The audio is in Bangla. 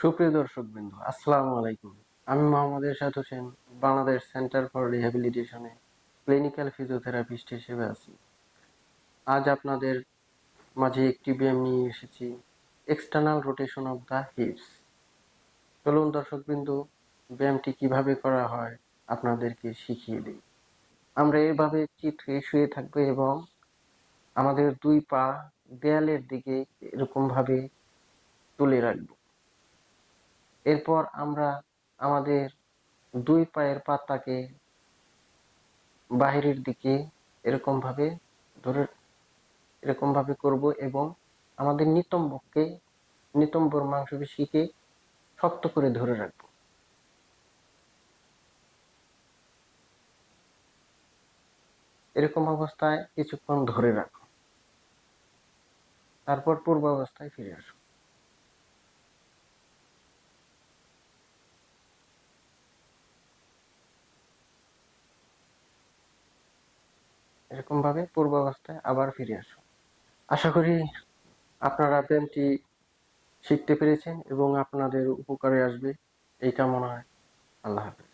সুপ্রিয় দর্শক বিন্দু আসসালামু আলাইকুম। আমি মোহাম্মদ এরশাদ হোসেন, বাংলাদেশ সেন্টার ফর রিহ্যাবিলিটেশনে ক্লিনিক্যাল ফিজিওথেরাপিস্ট হিসেবে আছি। আজ আপনাদের মাঝে একটি ব্যায়াম নিয়ে এসেছি, external rotation of the hips. চলুন দর্শক বিন্দু ব্যায়ামটি কীভাবে করা হয় আপনাদেরকে শিখিয়ে দিই। আমরা এভাবে চিত্রে শুয়ে থাকব এবং আমাদের দুই পা দেয়ালের দিকে এরকমভাবে তুলে রাখব। এরপর আমরা আমাদের দুই পায়ের পাতাকে বাহিরের দিকে এরকম ভাবে ধরে এরকম ভাবে করব এবং আমাদের নিতম্বকে নিতম্বর মাংসপেশিকে শক্ত করে ধরে রাখব। এরকম অবস্থায় কিছুক্ষণ ধরে রাখো তারপর পূর্ব অবস্থায় ফিরে আসো এরকম ভাবে পূর্বাবস্থায় আবার ফিরে আসুন। আশা করি আপনারা প্রেমটি শিখতে পেরেছেন এবং আপনাদের উপকারে আসবে। এই কামনা হয় আল্লাহ হাফেজ।